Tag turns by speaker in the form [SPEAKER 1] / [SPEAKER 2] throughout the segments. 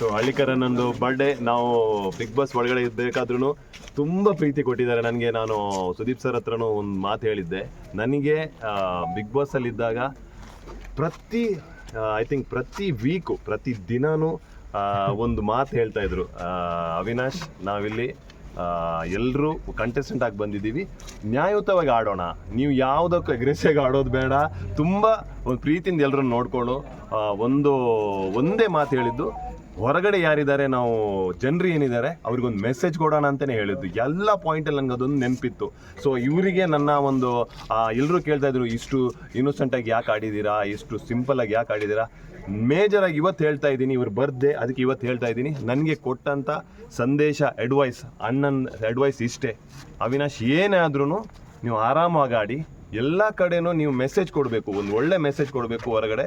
[SPEAKER 1] So ಹಳ್ಳಿಕರ ನಂದು birthday ನಾವು big boss ಒಳಗಡೆ ಇರಬೇಕಾದ್ರೂ ತುಂಬ ಪ್ರೀತಿ ಕೊಟ್ಟಿದ್ದಾರೆ ನನಗೆ. ನಾನು ಸುದೀಪ್ ಸರ್ ಹತ್ರನೂ ಒಂದು ಮಾತು ಹೇಳಿದ್ದೆ. ನನಗೆ ಬಿಗ್ ಬಾಸಲ್ಲಿ ಇದ್ದಾಗ ಪ್ರತಿ ಐ ಥಿಂಕ್ ಪ್ರತಿ ವೀಕು ಪ್ರತಿ ದಿನವೂ ಒಂದು ಮಾತು ಹೇಳ್ತಾ ಇದ್ರು. ಅವಿನಾಶ್, ನಾವಿಲ್ಲಿ ಎಲ್ಲರೂ ಕಂಟೆಸ್ಟೆಂಟ್ ಆಗಿ ಬಂದಿದ್ದೀವಿ. ನ್ಯಾಯಯುತವಾಗಿ ಆಡೋಣ. ನೀವು ಯಾವುದಕ್ಕೂ ಅಗ್ರೆಸಿವ್ ಆಡೋದು ಬೇಡ. ತುಂಬ ಒಂದು ಪ್ರೀತಿಯಿಂದ ಎಲ್ಲರನ್ನು ನೋಡಿಕೊಂಡು ಒಂದು, ಒಂದೇ ಮಾತು ಹೇಳಿದ್ದು. ಹೊರಗಡೆ ಯಾರಿದ್ದಾರೆ? ನಾವು ಜನರು ಏನಿದ್ದಾರೆ? ಅವ್ರಿಗೊಂದು ಮೆಸೇಜ್ ಕೊಡೋಣ ಅಂತಲೇ ಹೇಳಿದ್ದು. ಎಲ್ಲ ಪಾಯಿಂಟಲ್ಲಿ ನನಗೆ ಅದೊಂದು ನೆನಪಿತ್ತು. ಸೊ ಇವರಿಗೆ ನನ್ನ ಒಂದು ಎಲ್ಲರೂ ಕೇಳ್ತಾ ಇದ್ರು, ಇಷ್ಟು ಇನ್ನೋಸೆಂಟಾಗಿ ಯಾಕೆ ಆಡಿದ್ದೀರಾ ಇಷ್ಟು ಸಿಂಪಲಾಗಿ ಯಾಕೆ ಆಡಿದ್ದೀರಾ ಮೇಜರಾಗಿ ಇವತ್ತು ಹೇಳ್ತಾ ಇದ್ದೀನಿ, ಇವ್ರು ಬರ್ದೆ, ಅದಕ್ಕೆ ಇವತ್ತು ಹೇಳ್ತಾ ಇದ್ದೀನಿ. ನನಗೆ ಕೊಟ್ಟಂಥ ಸಂದೇಶ ಅಡ್ವೈಸ್ ಅಣ್ಣನ ಅಡ್ವೈಸ್ ಇಷ್ಟೇ. ಅವಿನಾಶ್ ಏನೇ ಆದ್ರೂ ನೀವು ಆರಾಮಾಗಿ ಆಡಿ. ಎಲ್ಲ ಕಡೆನೂ ನೀವು ಮೆಸೇಜ್ ಕೊಡಬೇಕು, ಒಂದು ಒಳ್ಳೆ ಮೆಸೇಜ್ ಕೊಡಬೇಕು ಹೊರಗಡೆ.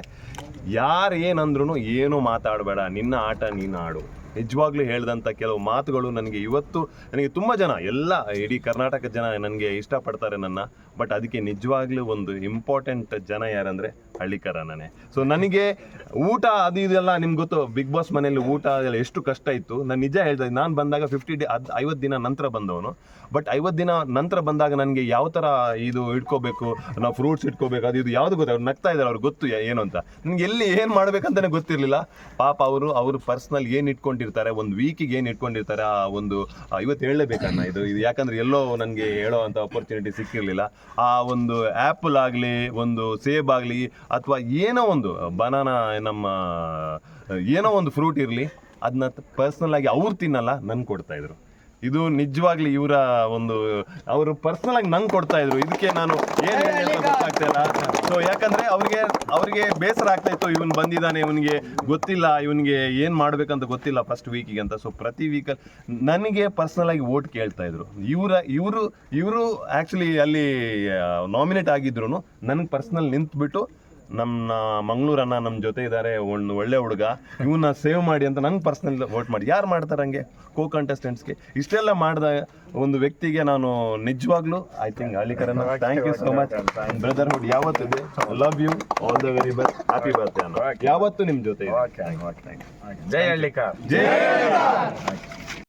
[SPEAKER 1] ಯಾರು ಏನಂದ್ರೂ ಏನೂ ಮಾತಾಡಬೇಡ, ನಿನ್ನ ಆಟ ನೀನು ಆಡು. ನಿಜವಾಗ್ಲೂ ಹೇಳಿದಂಥ ಕೆಲವು ಮಾತುಗಳು ನನಗೆ ಇವತ್ತು ನನಗೆ ತುಂಬ ಜನ, ಎಲ್ಲ ಇಡೀ ಕರ್ನಾಟಕ ಜನ ನನಗೆ ಇಷ್ಟಪಡ್ತಾರೆ ನನ್ನ, ಬಟ್ ಅದಕ್ಕೆ ನಿಜವಾಗ್ಲೂ ಒಂದು ಇಂಪಾರ್ಟೆಂಟ್ ಜನ ಯಾರಂದರೆ ಹಳ್ಳಿಕರನೇ ಸೊ ನನಗೆ ಊಟ ಅದು ಇದೆಲ್ಲ ನಿಮ್ಗೆ ಗೊತ್ತು ಬಿಗ್ ಬಾಸ್ ಮನೆಯಲ್ಲಿ ಊಟ ಅದೆಲ್ಲ ಎಷ್ಟು ಕಷ್ಟ ಇತ್ತು. ನಾನು ನಿಜ ಹೇಳ್ತಾ ನಾನು ಬಂದಾಗ ಫಿಫ್ಟಿ ಡೇ, ಅದು ಐವತ್ತು ದಿನ ನಂತರ ಬಂದವನು. ಬಟ್ ಐವತ್ತು ದಿನ ನಂತರ ಬಂದಾಗ ನನಗೆ ಯಾವ ಥರ ಇದು ಇಟ್ಕೋಬೇಕು, ನಾವು ಫ್ರೂಟ್ಸ್ ಇಟ್ಕೋಬೇಕು, ಅದು ಇದು ಯಾವುದು ಗೊತ್ತು? ಅವ್ರು ನಗ್ತಾ ಇದ್ದಾರೆ, ಅವ್ರಿಗೆ ಗೊತ್ತು ಏನು ಅಂತ. ನನಗೆ ಎಲ್ಲಿ ಏನು ಮಾಡ್ಬೇಕಂತಾನೆ ಗೊತ್ತಿರಲಿಲ್ಲ. ಪಾಪ ಅವರು ಅವರು ಪರ್ಸ್ನಲ್ ಏನು ಇಟ್ಕೊಂಡಿರ್ತಾರೆ, ಒಂದು ವೀಕಿಗೆ ಏನು ಇಟ್ಕೊಂಡಿರ್ತಾರೆ, ಆ ಒಂದು ಇವತ್ತು ಹೇಳಲೇಬೇಕನ್ನ ಇದು. ಇದು ಯಾಕಂದ್ರೆ ಎಲ್ಲೋ ನನಗೆ ಹೇಳೋ ಅಂತ ಅಪರ್ಚುನಿಟಿ ಸಿಕ್ಕಿರಲಿಲ್ಲ. ಆ ಒಂದು ಆ್ಯಪಲ್ ಆಗಲಿ, ಒಂದು ಸೇಬ್ ಆಗಲಿ, ಅಥವಾ ಏನೋ ಒಂದು ಬನಾನಾ ನಮ್ಮ, ಏನೋ ಒಂದು ಫ್ರೂಟ್ ಇರಲಿ ಅದನ್ನ ಪರ್ಸ್ನಲ್ ಆಗಿ ಅವ್ರು ತಿನ್ನಲ್ಲ ನನ್ಗೆ ಕೊಡ್ತಾ ಇದ್ರು. ಇದು ನಿಜವಾಗ್ಲಿ ಇವರ ಒಂದು, ಅವರು ಪರ್ಸನಲ್ ಆಗಿ ನಂಗೆ ಕೊಡ್ತಾ ಇದ್ರು. ಇದಕ್ಕೆ ನಾನು ಏನು ಗೊತ್ತಾಗ್ತಾ ಇಲ್ಲ. ಸೊ ಯಾಕಂದ್ರೆ ಅವ್ರಿಗೆ ಅವ್ರಿಗೆ ಬೇಸರ ಆಗ್ತಾ ಇತ್ತು. ಇವನ್ ಬಂದಿದ್ದಾನೆ, ಇವನಿಗೆ ಗೊತ್ತಿಲ್ಲ, ಇವನಿಗೆ ಏನ್ ಮಾಡ್ಬೇಕಂತ ಗೊತ್ತಿಲ್ಲ ಫಸ್ಟ್ ವೀಕಿಗೆ ಅಂತ. ಸೊ ಪ್ರತಿ ವೀಕಲ್ಲಿ ನನಗೆ ಪರ್ಸನಲ್ ಆಗಿ ಓಟ್ ಕೇಳ್ತಾ ಇದ್ರು. ಇವರ, ಇವರು ಇವರು ಆಕ್ಚುಲಿ ಅಲ್ಲಿ ನಾಮಿನೇಟ್ ಆಗಿದ್ರು ನನಗೆ ಪರ್ಸನಲ್ ನಿಂತ್ಬಿಟ್ಟು ನಮ್ಮ ಮಂಗಳೂರನ್ನ ನಮ್ಮ ಜೊತೆ ಇದ್ದಾರೆ ಒಂದು ಒಳ್ಳೆ ಹುಡುಗ. ಇವನ್ನ ಸೇವ್ ಮಾಡಿ ಅಂತ ನಂಗೆ ಪರ್ಸನಲ್ ವೋಟ್ ಮಾಡಿ. ಯಾರು ಮಾಡ್ತಾರೆ ಹಂಗೆ? ಕೋ ಕಂಟೆಸ್ಟೆಂಟ್ಸ್ಗೆ ಇಷ್ಟೆಲ್ಲ ಮಾಡಿದ ಒಂದು ವ್ಯಕ್ತಿಗೆ ನಾನು ನಿಜವಾಗ್ಲೂ I think ಹಳ್ಳಿಕರನ್ನ thank you so much brotherhood ಯಾವತ್ತಿದೆ love you all the very best happy birthday ಯಾವತ್ತು ನಿಮ್ಮ ಜೊತೆ.
[SPEAKER 2] ಜೈ ಹಳ್ಳಿಕ
[SPEAKER 1] ಜೈ